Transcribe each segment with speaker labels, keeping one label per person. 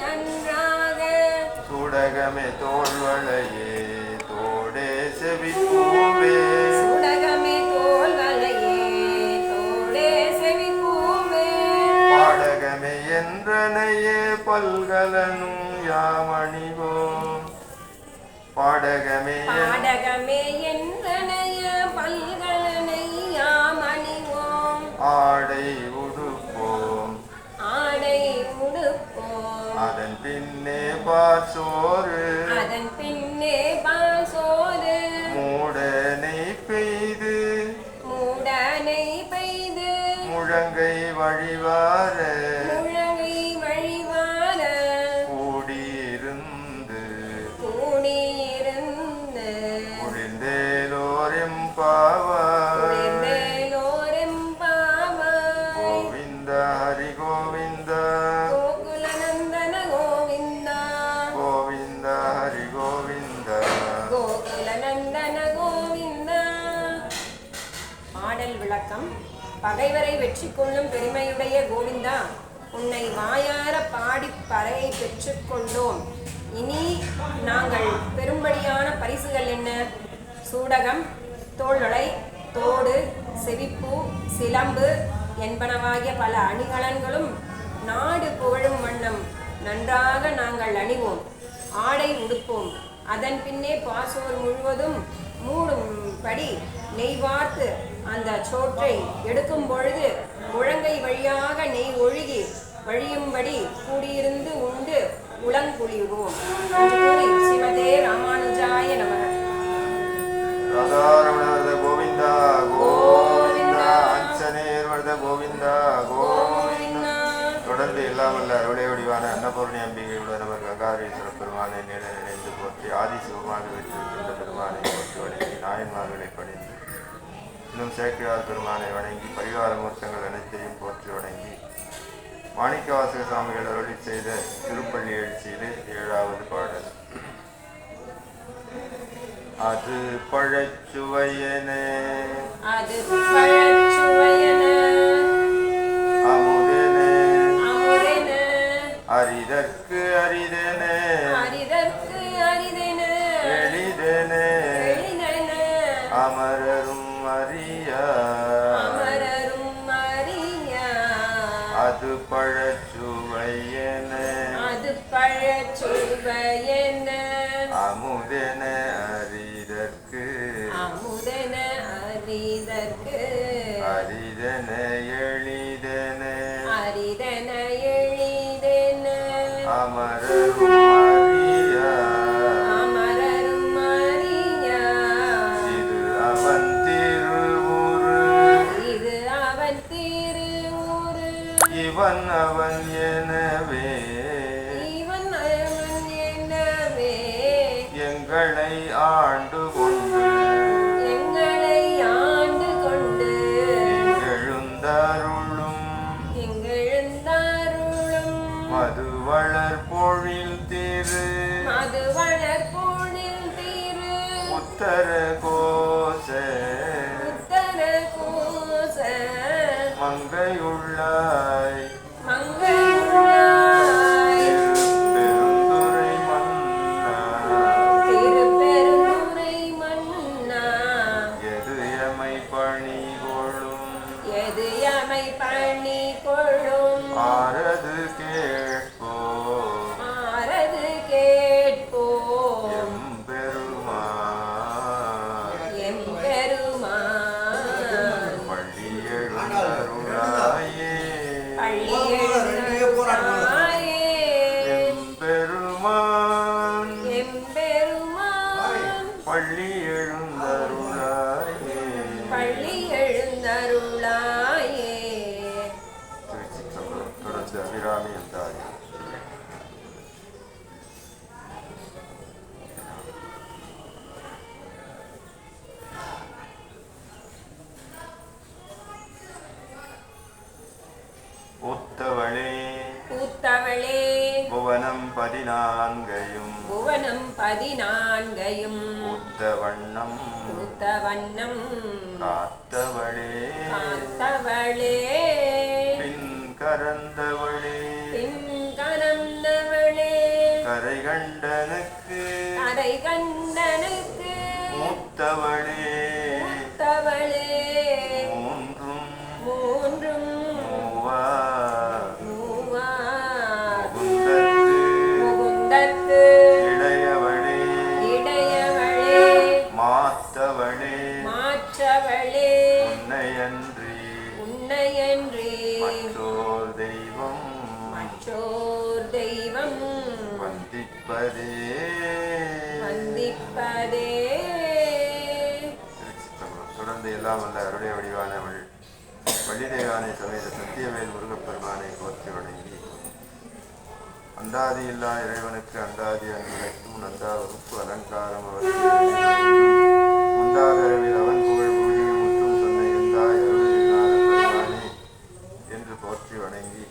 Speaker 1: நன்றாக.
Speaker 2: சுடகமே தோல்வளையே தோடே செவிப்பூவே
Speaker 1: சுடகமே தோல்வலையே தோடே செவி பூவே
Speaker 2: பாடகமே என்றனையே பல்கலனும் யாமணிவோம் பாடகமே
Speaker 1: பாடகமே
Speaker 2: பாசோறு.
Speaker 1: அதன் பின்னே பாசோது
Speaker 2: மூடனை பெய்து.
Speaker 1: மூடனை பெய்து.
Speaker 2: முழங்கை வழிவார.
Speaker 1: பாடல் விளக்கம் பகைவரை வெற்றி கொள்ளும் பெருமையுடைய கோவிந்தா உன்னை வாயார பாடி பறையை பெற்றுக்கொண்டோம் இனி நாங்கள் பெரும்படியான பரிசுகள் என்ன? சூடகம் தோள்வளை தோடு செவிப்பு சிலம்பு என்பனவாகிய பல அணிகலன்களும் நாடு புகழும் வண்ணம் நன்றாக நாங்கள் அணிவோம். ஆடை உடுப்போம். அதன் பின்னே பாசோர் முழுவதும் மூடும் படி நெய்வார்த்து அந்த சோற்றை எடுக்கும் பொழுது முழங்கை வழியாக நெய் ஒழுகி வழியும்படி கூடியிருந்து உண்டு உளங்குளிர்வோம் சிவதே ராமானுஜாய
Speaker 2: நம கோவிந்தா கோவிந்தா கோவிந்தா கோவிந்தா. தொடர்ந்து இல்லாமல் அருளை வடிவான அன்னபூர்ணி அம்பிகையுடன் நமர் பெருமானை நினைந்து போற்றி ஆதி சிவமாக வெற்றிருக்கின்ற பெருமானை போற்றி நாயன்மார்களை இன்னும் சேக்கிழார் பெருமானை வணங்கி பரிகார மூர்த்தங்கள் அனைத்தையும் போற்றி வணங்கி மாணிக்கவாசக சுவாமிகள் அருளி செய்த திருப்பள்ளி எழுச்சியிலே ஏழாவது பாடல். அது பழச்சுவையனே.
Speaker 1: அது பழச்சுவையன.
Speaker 2: அமுதனே.
Speaker 1: அமுதென.
Speaker 2: அரிதற்கு அரிதனே அமுதன அரிதற்கு.
Speaker 1: அமுதன அரிதற்கு.
Speaker 2: அரிதன எளிதன.
Speaker 1: அரிதன எளிதென.
Speaker 2: அமரரும் அறியா.
Speaker 1: அமரரும் அறியா.
Speaker 2: இது அவன் திருவுரு.
Speaker 1: இது அவன் திருவுரு.
Speaker 2: இவன் அவன் எனவே. பொழில் திரு.
Speaker 1: மது வளர்போனில் தீரு.
Speaker 2: உத்தர கோச.
Speaker 1: உத்தர கோச.
Speaker 2: மங்கையுள்ளாய். பணி கொள்ளும்
Speaker 1: எது எமை பணி கொள்ளும்
Speaker 2: வண்ணம் காத்தவளே.
Speaker 1: காத்தவளே.
Speaker 2: பின் கரந்தவளே
Speaker 1: பின் கரந்தவளே
Speaker 2: கரை கண்டனுக்கு.
Speaker 1: அரை கண்டனுக்கு.
Speaker 2: மூத்தவளே. திருச்சிற்றம்பலம். தொடர்ந்து எல்லாம் வல்ல அருடைய வடிவானவள். வள்ளிதேவானை சமேத சத்தியவேல் முருகப்பெருமானை போற்றி வணங்கி. அந்தாதி இல்லா இறைவனுக்கு அந்தாதி அன்புரைக்கும் நந்தா வகுப்பு அலங்காரம் அவருக்கு அவன் புகழ் பூஜையில் முற்றும் சொன்ன எந்தாய் அருளில்லாத என்று போற்றி வணங்கி.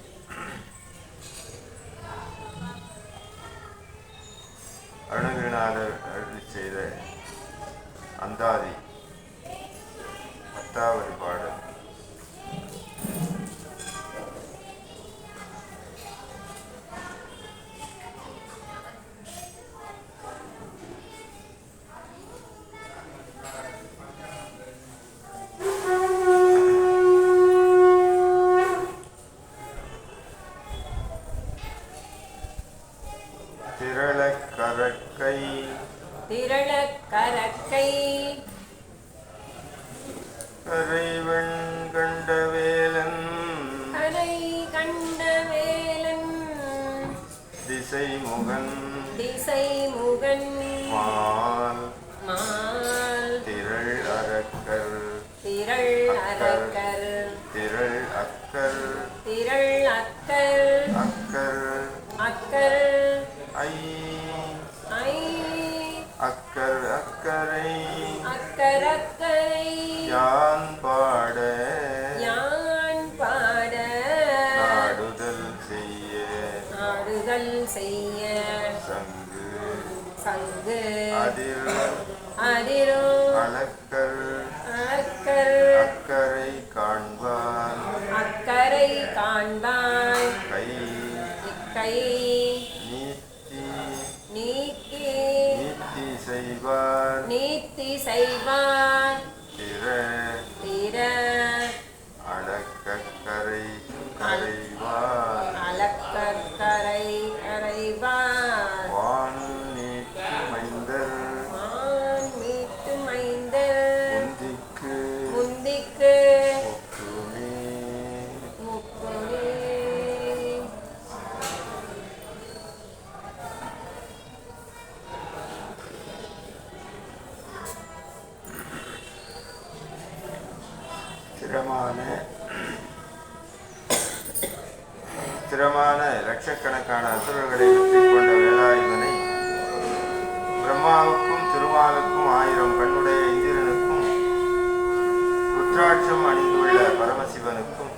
Speaker 2: திசை முகன்
Speaker 1: திசை முகன்
Speaker 2: மால்
Speaker 1: மால்
Speaker 2: திரள் அரக்கர்.
Speaker 1: திரள் அரக்கர்.
Speaker 2: திரள் அக்கர்.
Speaker 1: திரள் அக்கர்.
Speaker 2: அக்கர்.
Speaker 1: அக்கர்.
Speaker 2: ஐ.
Speaker 1: ஐ.
Speaker 2: அக்கர் அக்கரை.
Speaker 1: அக்கர் அக்கரை.
Speaker 2: யான் பாட. அதிர்
Speaker 1: அதிரும்
Speaker 2: லட்சக்கணக்கான அசுரர்களை வெற்றி கொண்ட வேலாயுதனை பிரம்மாவுக்கும் திருமாலுக்கும் ஆயிரம் கண்ணுடைய இந்திரனுக்கும் ருத்ராட்சம் அணிந்துள்ள பரமசிவனுக்கும்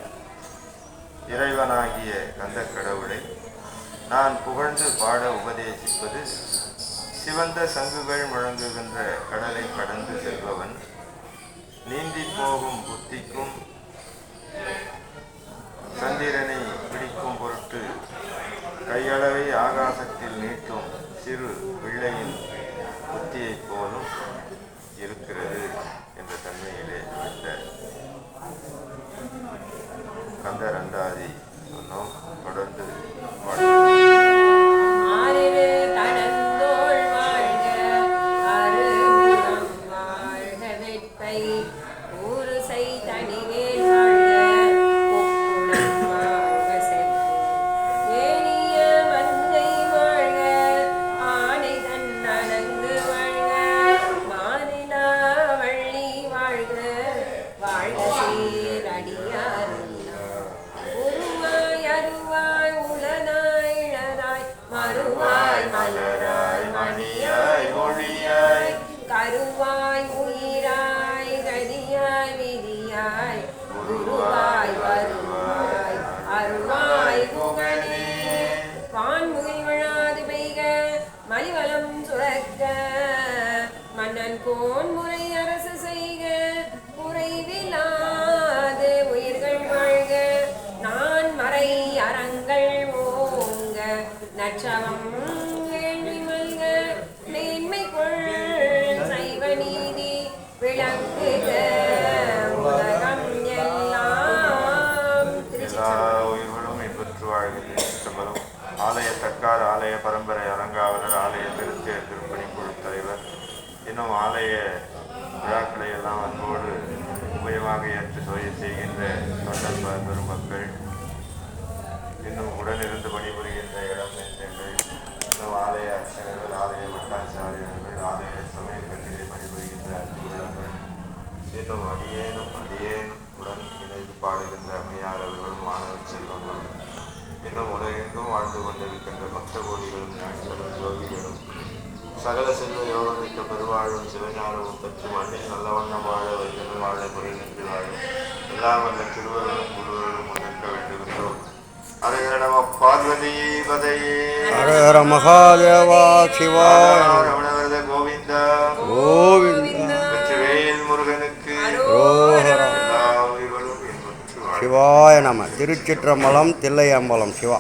Speaker 2: இறைவனாகிய கந்த கடவுளை நான் புகழ்ந்து பாட உபதேசிப்பது சிவந்த சங்குகள் முழங்குகின்ற கடலை கடந்து செல்பவன் நீந்தி போகும் புத்திக்கும் சந்திரனை கையளவை ஆகாசத்தில் நீட்டும் சிறு பிள்ளையின் புத்தியைப் போலும் இருக்கிறது என்ற தன்மையிலே விட்ட கந்த அந்தாதி சொன்னோம். தொடர்ந்து
Speaker 1: ஊறு செய் மன்னன் கோன் முறை அரசு செய்க. குறைவிலாது
Speaker 2: சகல செல்வ யோகமிக்க பெருவாழும் சிவஞானமும் பெற்று மண்ணில் நல்ல வண்ணம் வாழ வைகளும் வாழ குறைவின்றி வாழும். எல்லாம் வல்ல திருவருளும் குருவருளும் முன்னேற்ற வேண்டுகின்றோம். அரகர நம பார்வதி பதையே
Speaker 3: ஹர மகாதேவா
Speaker 2: ரமணவரத கோவிந்தா.
Speaker 3: கோவிந்தா.
Speaker 2: வெற்றிவேல் முருகனுக்கு.
Speaker 3: சிவாய நம. திருச்சிற்றம்பலம் தில்லையம்பலம் சிவா.